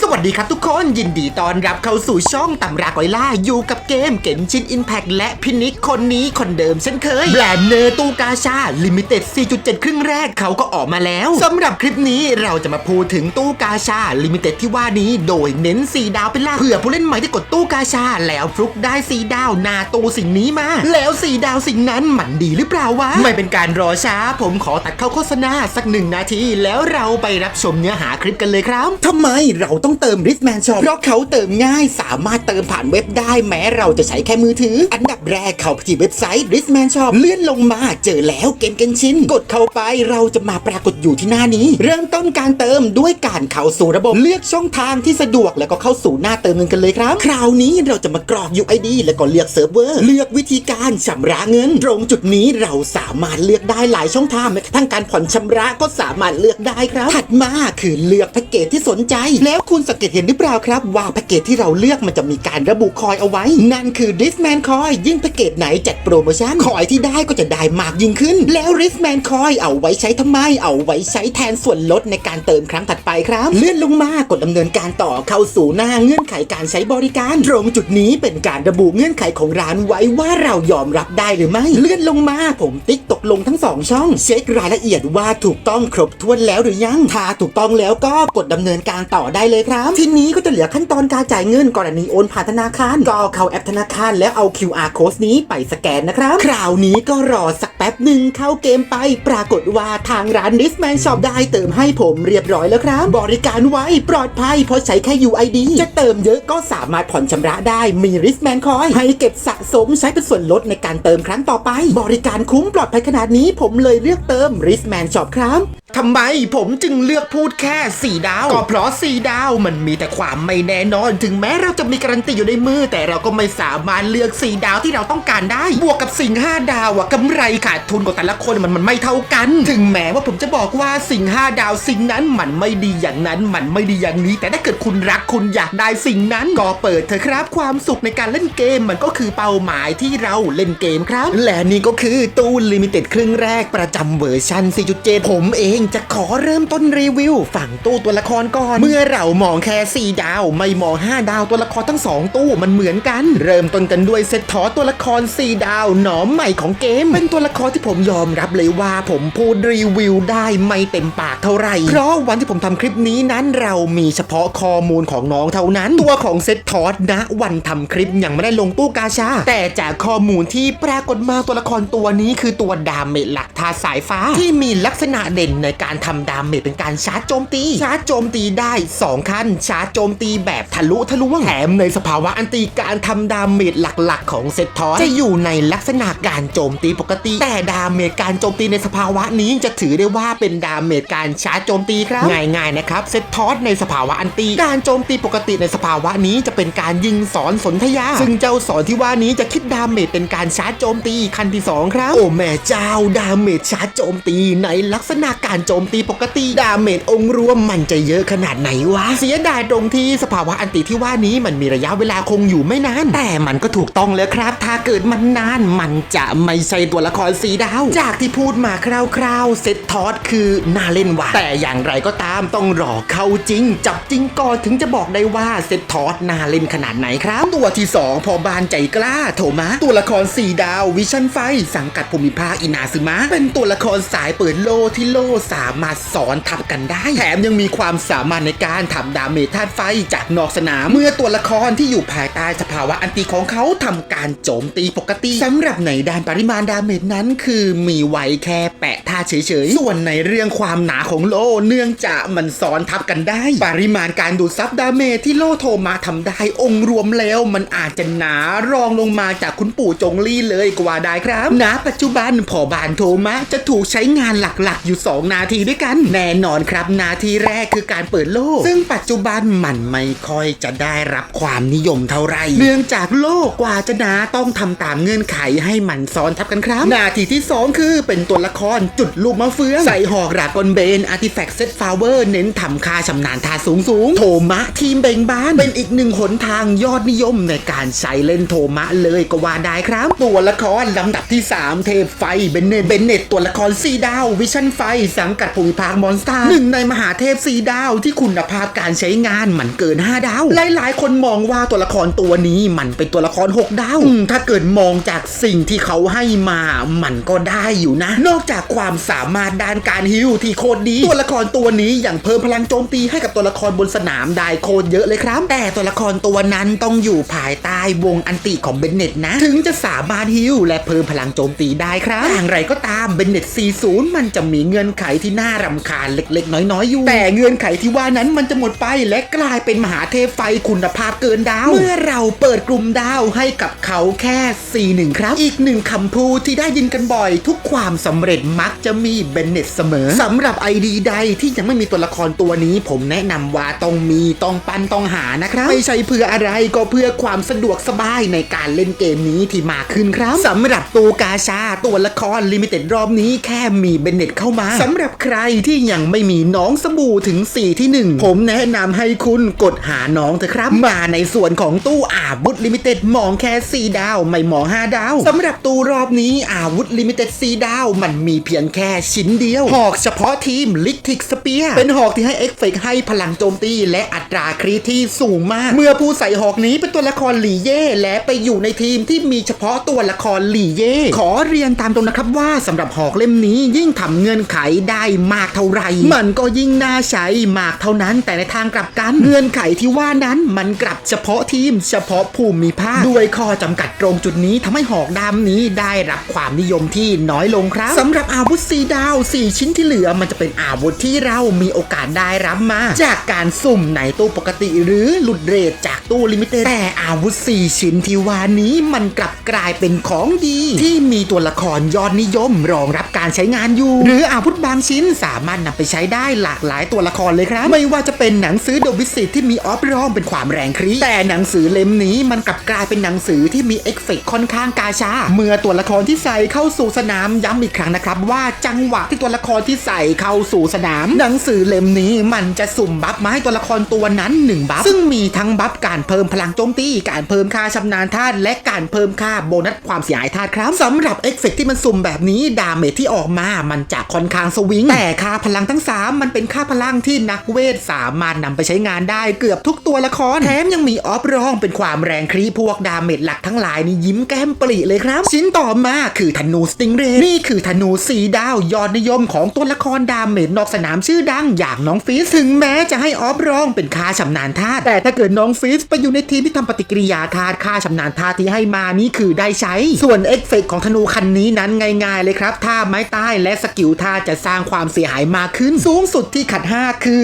สวัสดีครับทุกคนยินดีต้อนรับเข้าสู่ช่องตำรากอยล่า อยู่กับเกมเกนชินอินแพ t และพินิกคนนี้คนเดิมเช่นเคยแบรนด์เนอร์ตู้กาชาลิมิเต็ด 4.7 ครึ่งแรกเขาก็ออกมาแล้วสำหรับคลิปนี้เราจะมาพูดถึงตู้กาชาลิมิเต็ดที่ว่านี้โดยเน้น 4 ดาวเป็นหลักเผื่อผู้เล่นใหม่ที่กดตู้กาชาแล้วฟลุกได้ 4 ดาวนาตูสิ่งนี้มา แล้ว 4 ดาวสิ่งนั้นมันดีหรือเปล่าวะไม่เป็นการรอช้า ผมขอตัดเข้าโฆษณาสักหนึ่งนาที แล้วเราไปรับชมเนื้อหาคลิปกันเลยครับทำไมเราต้องเติม r i s m a n Shop เพราะเขาเติมง่ายสามารถเติมผ่านเว็บได้แม้เราจะใช้แค่มือถือ อันดับแรกเข้าไปที่เว็บไซต์ r i s m a n Shop เลื่อนลงมาเจอแล้วเกมเกนชินกดเข้าไปเราจะมาปรากฏอยู่ที่หน้านี้ เริ่มต้นการเติมด้วยการเข้าสู่ระบบเลือกช่องทางที่สะดวกแล้วก็เข้าสู่หน้าเติมเงินกันเลยครับ คราวนี้เราจะมากรอก UID แล้วก็เลือกเซิร์ฟเวอร์เลือกวิธีการชำระเงิน ตรงจุดนี้เราสามารถเลือกได้หลายช่องทางแม้กระทั่งการผ่อนชำระก็สามารถเลือกได้ครับ ถัดมาคือเลือกแพ็กเกจที่สนใจแล้วคุณสังเกตเห็นหรือเปล่าครับ ว่าแพ็กเกจที่เราเลือกมันจะมีการระบุคอยเอาไว้ นั่นคือ Disman Coin ยิ่งแพ็กเกจไหนจัดโปรโมชั่นคอยที่ได้ก็จะได้มากยิ่งขึ้น แล้ว Disman Coin เอาไว้ใช้ทำไม เอาไว้ใช้แทนส่วนลดในการเติมครั้งถัดไปครับ เลื่อนลงมากดดำเนินการต่อเข้าสู่หน้าเงื่อนไขการใช้บริการ ตรงจุดนี้เป็นการระบุเงื่อนไขของร้านไว้ว่าเรายอมรับได้หรือไม่ เลื่อนลงมาผมติ๊กตกลงทั้งสองช่อง เช็ครายละเอียดว่าถูกต้องครบถ้วนแล้วหรือยัง ถ้าถูกต้องแล้วก็กดดำเนินการต่อได้เลยครับ ทีนี้ก็จะเหลือขั้นตอนการจ่ายเงินกรณีโอนผ่านธนาคาร ก็เข้าแอปธนาคารแล้วเอา QR code นี้ไปสแกนนะครับ คราวนี้ก็รอสักแป๊บหนึ่งเข้าเกมไป ปรากฏว่าทางร้าน d i s m a n Shop ได้เติมให้ผมเรียบร้อยแล้วครับ บริการไวปลอดภัยเพราะใช้แค่ UID จะเติมเยอะก็สามารถผ่อนชำระได้มี r i s m a n Coin ให้เก็บสะสมใช้เป็นส่วนลดในการเติมครั้งต่อไป บริการคุ้มปลอดภัยขนาดนี้ผมเลยเลือกเติม r i s m a n Shop ครับ ทำไมผมจึงเลือกพูดแค่4ดาว ก็เพราะ4ดาวมันมีแต่ความไม่แน่นอน ถึงแม้เราจะมีการันตีอยู่ในมือ แต่เราก็ไม่สามารถเลือก4ดาวที่เราต้องการได้ บวกกับสิ่ง5ดาวอะกำไรขาดทุนของแต่ละคนมันมันไม่เท่ากัน ถึงแม้ว่าผมจะบอกว่าสิ่ง5ดาวสิ่งนั้นมันไม่ดีอย่างนั้น มันไม่ดีอย่างนี้ แต่ถ้าเกิดคุณรักคุณอยากได้สิ่งนั้นก็เปิดเถอะครับ ความสุขในการเล่นเกมมันก็คือเป้าหมายที่เราเล่นเกมครับ และนี่ก็คือตู้ลิมิเต็ดครึ่งแรกประจำเวอร์ชัน4.7ผมเองจะขอเริ่มต้นรีวิว ฝั่งตู้ตัวละครก่อน เมื่อเรามองแค่4ดาว ไม่มอง5ดาวตัวละครทั้ง2ตู้มันเหมือนกัน เริ่มต้นกันด้วยเซตทอตัวละคร4ดาวหนอมใหม่ของเกม เป็นตัวละครที่ผมยอมรับเลยว่าผมพูดรีวิวได้ไม่เต็มปากเท่าไหร่ เพราะวันที่ผมทำคลิปนี้นั้นเรามีเฉพาะข้อมูลของน้องเท่านั้น ตัวของเซตทอสนะวันทำคลิปยังไม่ได้ลงตู้กาชา แต่จากข้อมูลที่ปรากฏมาตัวละครตัวนี้คือตัวดาเมจหลักทาสายฟ้าที่มีลักษณะเด่นในการทำดาเมจเป็นการชาร์จโจมตี ชาร์จโจมตีได้ 2 ขั้น ชาร์จโจมตีแบบทะลุทะลวงแถมในสภาวะอันตีการทำดาเมจหลักๆ ของเซตทอสจะอยู่ในลักษณะการโจมตีปกติ แต่ดาเมจการโจมตีในสภาวะนี้จะถือได้ว่าเป็นดาเมจการชาร์จโจมตีครับ ง่ายๆนะครับเซตทอสในสภาวะอันตีการโจมตีปกติในสภาวะนี้จะเป็นการยิงสอนสนธยา ซึ่งเจ้าสอนที่ว่านี้จะคิดดาเมจเป็นการชาร์จโจมตีขั้นที่สองครับ โอ้แม่เจ้าดาเมจชาร์จโจมตีในลักษณะการโจมตีปกติดาเมจองรวมมันจะเยอะขนาดไหนวะ เสียดายตรงที่สภาวะอันติที่ว่านี้มันมีระยะเวลาคงอยู่ไม่นาน แต่มันก็ถูกต้องแล้วครับ ถ้าเกิดมันนาน มันจะไม่ใช่ตัวละครสีดาว จากที่พูดมาคร่าวๆเซตทอสคือน่าเล่นว่ะแต่อย่างไรก็ตามต้องรอเข้าจริง จับจริงก่อนถึงจะบอกได้ว่าเซตทอสน่าเล่นขนาดไหนครับ ตัวที่ 2 พอบานใจกล้าโทมะตัวละคร4ดาววิชั่นไฟ สังกัดภูมิภาคอินาซึมะเป็นตัวละครสายเปิดโลที่โลสามารถสอนทับกันได้ แถมยังมีความสามารถในการทำดาเมจธาตุไฟจากนอกสนาม เมื่อตัวละครที่อยู่ภายใต้สภาวะอันตีของเขาทำการโจมตีปกติสำหรับในด้านปริมาณดาเมจนั้น คือมีไว้แค่แปะท่าเฉยๆ ส่วนในเรื่องความหนาของโลเนื่องจากมันซ้อนทับกันได้ ปริมาณการดูดซับดาเมจที่โลโทมาทำได้องค์รวมแล้ว มันอาจจะหนารองลงมาจากคุณปู่จงลี่เลยก็ว่าได้ครับณปัจจุบันพอบานโทมะจะถูกใช้งานหลักๆ อยู่2นาทีด้วยกัน แน่นอนครับนาทีแรกคือการเปิดโลก ซึ่งปัจจุบันมันไม่ค่อยจะได้รับความนิยมเท่าไหร่เนื่องจากโลกกว่าจะหนาต้องทำตามเงื่อนไขให้มันซ้อนทับกันครับ นาทีที่ 2 คือเป็นตัวละครจุดลูกมะเฟือง ใส่หอกรากอนเบนอาร์ติแฟกต์เซตฟาวเวอร์เน้นทำค่าชำนาญทาสูงสูงๆโทมะทีมเบ่งบาน เป็นอีกหนึ่งหนทางยอดนิยมในการใช้เล่นโทมะเลยก็ว่าได้ครับ ตัวละครลำดับที่ 3 เทพไฟเบนเนตเบนเนตตัวละครซีดาววิชั่นไฟสงกัดภูมิภาคมอนสเตอร์หนึ่งในมหาเทพซีดาวที่คุณภาพการใช้งานมันเกิน 5 ดาว หลายๆ คนมองว่าตัวละครตัวนี้มันเป็นตัวละคร 6 ดาว ถ้าเกิดมองจากสิ่งที่เขาให้มา มันก็ได้อยู่นะ นอกจากความสามารถด้านการฮิวที่โคตรดี ตัวละครตัวนี้ยังเพิ่มพลังโจมตีให้กับตัวละครบนสนามได้โคตรเยอะเลยครับ แต่ตัวละครตัวนั้นต้องอยู่ภายใต้วงอันติของเบนเน็ตนะ ถึงจะสามารถฮิวและเพิ่มพลังโจมตีได้ครับอย่างไรก็ตามเบนเน็ต40 มันจะมีเงื่อนไขที่น่ารำคาญเล็ก ๆ น้อยๆอยู่ แต่เงื่อนไขที่ว่านั้นมันจะหมดไปและกลายเป็นมหาเทพไฟคุณภาพเกินดาว เมื่อเราเปิดกลุ่มดาวให้กับเขาแค่ 4-1 ครับ อีกหนึ่งคำพูดที่ได้ยินกันบ่อย ทุกความสำเร็จมักจะมีเบนเน็ตเสมอสำหรับไอดีใดที่ยังไม่มีตัวละครตัวนี้ ผมแนะนำว่าต้องมีต้องปันต้องหานะครับ ไม่ใช่เพื่ออะไรก็เพื่อความสะดวกสบายในการเล่นเกมนี้ที่มากขึ้นครับสำหรับตัวกาชาตัวละครลิมิเต็ดรอบนี้แค่มีเบนเน็ตเข้ามาสำหรับใครที่ยังไม่มีน้องสบู่ถึง 4 ที่ 1 ผมแนะนำให้คุณกดหาน้องเถอะครับ มาในส่วนของตู้อาวุธลิมิเต็ดมองแค่ 4 ดาว ไม่มอง 5 ดาวสำหรับตู้รอบนี้อาวุธลิมิเต็ด 4 ดาว มันมีเพียงแค่ชิ้นเดียว หอกเฉพาะทีมลิกทิกสเปียเป็นหอกที่ให้เอฟเฟกต์ให้พลังโจมตีและอัตราครีที่สูงมาก เมื่อผู้ใส่หอกนี้เป็นตัวละครหลี่เย่และไปอยู่ในทีมที่มีเฉพาะตัวละครหลี่เย่ขอเรียนตามตรงนะครับว่าสำหรับหอกเล่มนี้ยิ่งทำเงื่อนไขได้มากเท่าไหร่ มันก็ยิ่งน่าใช้มากเท่านั้น แต่ในทางกลับกันเงื่อนไขที่ว่านั้นมันกลับเฉพาะทีม เฉพาะภูมิภาค ด้วยข้อจำกัดตรงจุดนี้ทำให้หอกดำนี้ได้รับความนิยมที่น้อยลงครับสำหรับอาวุธสีดาว 4 ชิ้นที่เหลือมันจะเป็นอาวุธที่เรามีโอกาสได้รับมา จากการสุ่มในตู้ปกติหรือหลุดเรทจากตู้ลิมิเต็ดแต่อาวุธ 4 ชิ้นที่ว่านี้มันกลับกลายเป็นของดี ที่มีตัวละครยอดนิยมรองรับการใช้งานอยู่ หรืออาวุธบางชิ้นสามารถนำไปใช้ได้หลากหลายตัวละครเลยครับ ไม่ว่าจะเป็นหนังสือเดอะวิสิตที่มีออฟรองเป็นความแรงครีแต่หนังสือเล่มนี้มันกลับกลายเป็นหนังสือที่มีเอฟเฟกต์ค่อนข้างกาชา เมื่อตัวละครที่ใส่เข้าสู่สนามย้ำอีกครั้งนะครับ ว่าจังหวะที่ตัวละครที่ใส่เข้าสู่สนาม หนังสือเล่มนี้มันจะสุ่มบัฟมาให้ตัวละครตัวนั้นหนึ่งบัฟซึ่งมีทั้งบัฟการเพิ่มพลังโจมตีการเพิ่มค่าชำนาญธาตุและการเพิ่มค่าโบนัสความเสียหายธาตุครับสำหรับเอฟเฟกต์ที่มันสุ่มแบบนี้ดาเมจที่ออกมามันจะค่อนข้างสวิง แต่ค่าพลังทั้ง 3 มันเป็นค่าพลังที่นักเวทสามารถนำไปใช้งานได้เกือบทุกตัวละครแถมยังมีออฟรองเป็นความแรงครีพวกดาเมจหลักทั้งหลายนี่ยิ้มแก้มปริเลยครับ ชิ้นต่อมาคือธนูสติงเรย์นี่คือธนูสีดาวยอดนิยมของตัวละครดาเมจนอกสนามชื่อดังอย่างน้องฟิสถึงแม้จะให้ออฟรองเป็นค่าชำนาญธาตุแต่ถ้าเกิดน้องฟิสไปอยู่ในทีมที่ทำปฏิกิริยาธาตุค่าชำนาญธาตุที่ให้มานี่คือได้ใช้ ส่วนเอฟเฟกของธนูคันนี้นั้นง่ายๆเลยครับถ้าไม้ใต้และสกิลท่าจะสร้างางความเสียหายมากขึ้น สูงสุดที่ขัด 5 คือ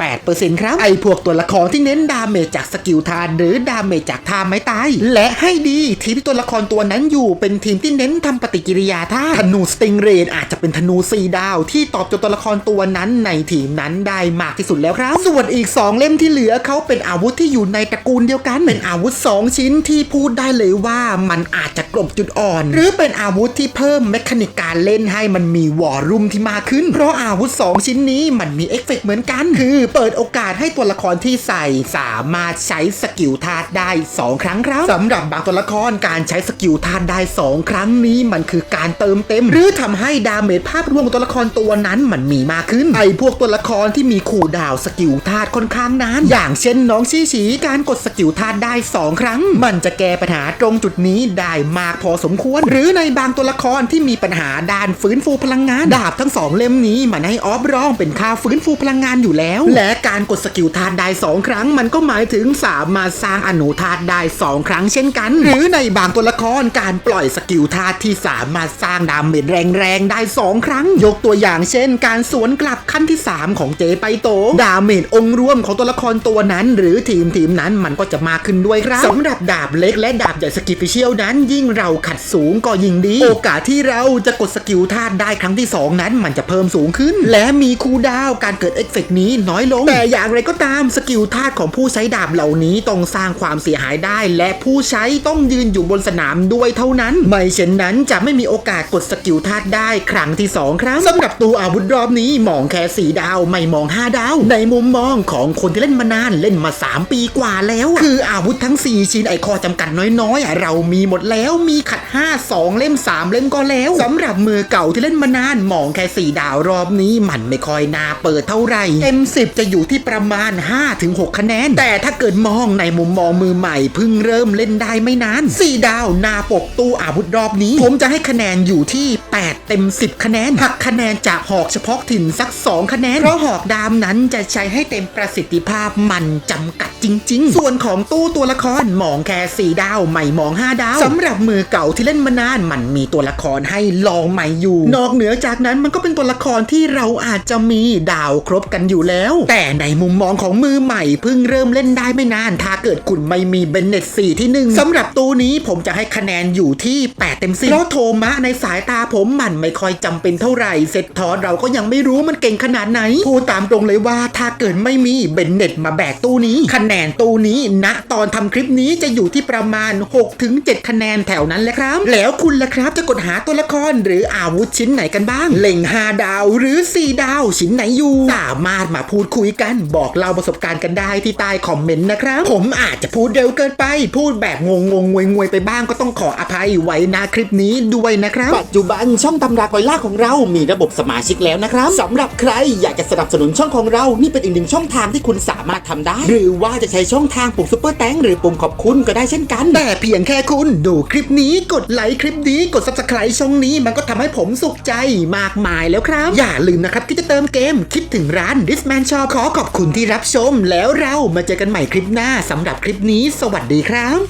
48%ครับ ไอพวกตัวละครที่เน้นดาเมจจากสกิลทานหรือดาเมจจากท่าไม้ตายและให้ดีทีมที่ตัวละครตัวนั้นอยู่เป็นทีมที่เน้นทำปฏิกิริยาท่าธนูสติงเรนอาจจะเป็นธนูซีดาว ที่ตอบโจทย์ตัวละครตัวนั้นในทีมนั้นได้มากที่สุดแล้วครับ ส่วนอีก 2 เล่มที่เหลือเขาเป็นอาวุธที่อยู่ในตระกูลเดียวกัน เป็นอาวุธ 2 ชิ้นที่พูดได้เลยว่ามันอาจจะกลบจุดอ่อน หรือเป็นอาวุธที่เพิ่มเมคานิกการเล่นให้มันมีวอร์รุ่มที่มากขึ้น เพราะอาวุธ 2 ชิ้นนี้มันมีเอฟเฟกต์เหมือนกัน คือเปิดโอกาสให้ตัวละครที่ใส่ สามารถใช้สกิลธาตุได้ 2 ครั้งครับสำหรับบางตัวละครการใช้สกิลธาตุได้ 2 ครั้งนี้มันคือการเติมเต็ม หรือทำให้ดาเมจภาพรวมของตัวละครตัวนั้นมันมีมากขึ้นไอพวกตัวละครที่มีขู่ดาวสกิลธาตุค่อนข้างนานอย่างเช่นน้องชี้ฉีการกดสกิลธาตุได้ 2 ครั้ง มันจะแก้ปัญหาตรงจุดนี้ได้มากพอสมควร หรือในบางตัวละครที่มีปัญหาด้านฟื้นฟูพลังงานดาบทั้งสองเล่มนี้มันให้ออฟรองเป็นค่าฟื้นฟูพลังงานอยู่แล้ว และการกดสกิลธาตุได้ 2 ครั้ง มันก็หมายถึงสามารถสร้างอนุธาตุได้ 2 ครั้งเช่นกัน หรือในบางตัวละครการปล่อยสกิลธาตุที่สามารถสร้างดาเมจแรงๆได้ 2 ครั้ง ยกตัวอย่างเช่น การสวนกลับขั้นที่ 3 ของเจไปโต ดาเมจองค์รวมของตัวละครตัวนั้น หรือทีมทีมนั้นมันก็จะมากขึ้นด้วยครับสำหรับดาบเล็กและดาบใหญ่สกิลฟิเชียลนั้นยิ่งเราขัดสูงก็ยิ่งดี โอกาสที่เราจะกดสกิลธาตุได้ครั้งที่ 2 นั้นมันจะเพิ่มสูงขึ้น และมีคูดาวการเกิดเอฟเฟกต์นี้น้อยลง แต่อย่างไรก็ตามสกิลธาตุของผู้ใช้ดาบเหล่านี้ต้องสร้างความเสียหายได้ และผู้ใช้ต้องยืนอยู่บนสนามด้วยเท่านั้น ไม่เช่นนั้นจะไม่มีโอกาสกดสกิลธาตุได้ครั้งที่ 2 ครับสำหรับตัวอาวุธรอบนี้มองแค่สีดาวไม่มอง 5 ดาว ในมุมมองของคนที่เล่นมานานเล่นมา 3 ปีกว่าแล้ว คืออาวุธทั้ง 4 ชิ้นไอคอจำกัดน้อยๆ เรามีหมดแล้วมีขัด 5 2 เล่ม 3 เล่มก็แล้วสำหรับมือเก่าที่เล่นมานานมองแค่สีดาวรอบนี้มันไม่ค่อยน่าเปิดเท่าไหร่ M10 จะอยู่ที่ประมาณ 5-6 คะแนน แต่ถ้าเกิดมองในมุมมองมือใหม่เพิ่งเริ่มเล่นได้ไม่นาน4ดาวนาปกตู้อาวุธรอบนี้ ผมจะให้คะแนนอยู่ที่ 8 เต็ม 10 คะแนนหักคะแนนจากหอกเฉพาะถิ่นสัก 2 คะแนนเพราะหอกดามนั้นจะใช้ให้เต็มประสิทธิภาพมันจำกัดจริง ๆ ส่วนของตู้ตัวละครมองแค่4ดาวไม่มอง5ดาวสำหรับมือเก่าที่เล่นมานานมันมีตัวละครให้ลองใหม่อยู่ นอกเหนือจากนั้นมันก็เป็นตัวละครที่เราอาจจะมีดาวครบกันอยู่แล้ว แต่ในมุมมองของมือใหม่เพิ่งเริ่มเล่นได้ไม่นาน ถ้าเกิดคุณไม่มีเบนเน็ต4ที่หนึ่งสำหรับตู้นี้ผมจะให้คะแนนอยู่ที่ 8 เต็ม10เพราะโทมะในสายตาผมมันไม่ค่อยจำเป็นเท่าไหร่เซตทอสเราก็ยังไม่รู้มันเก่งขนาดไหนพูดตามตรงเลยว่าถ้าเกิดไม่มีเบนเน็ตมาแบกตู้นี้ คะแนนตู้นี้ณตอนทำคลิปนี้จะอยู่ที่ประมาณ 6-7 คะแนนแถวนั้นแหละครับ แล้วคุณล่ะครับจะกดหาตัวละครหรืออาวุธชิ้นไหนกันบ้าง เล็ง 5ดาวหรือ 4 ดาว ชิ้นไหนอยู่ สามารถมาพูดคุยกันบอกเล่าประสบการณ์กันได้ที่ใต้คอมเมนต์นะครับ ผมอาจจะพูดเร็วเกินไป พูดแบบงงงงงวยๆไปบ้างก็ต้องขออภัยไว้นะคลิปนี้ด้วยนะครับ ปัจจุบันช่องตำรากอยล่าของเรามีระบบสมาชิกแล้วนะครับสำหรับใครอยากจะสนับสนุนช่องของเรานี่เป็นอีกหนึ่งช่องทางที่คุณสามารถทำได้ หรือว่าจะใช้ช่องทางปุ่มซุปเปอร์แตงหรือปุ่มขอบคุณก็ได้เช่นกัน แต่เพียงแค่คุณดูคลิปนี้กดไลค์คลิปนี้กด subscribe ช่องนี้มันก็ทำให้ผมสุขใจมากมายแล้วครับ อย่าลืมนะครับที่จะเติมเกมคิดถึงร้าน Disman Shop ขอขอบคุณที่รับชม แล้วเรามาเจอกันใหม่คลิปหน้าสำหรับคลิปนี้ สวัสดีครับ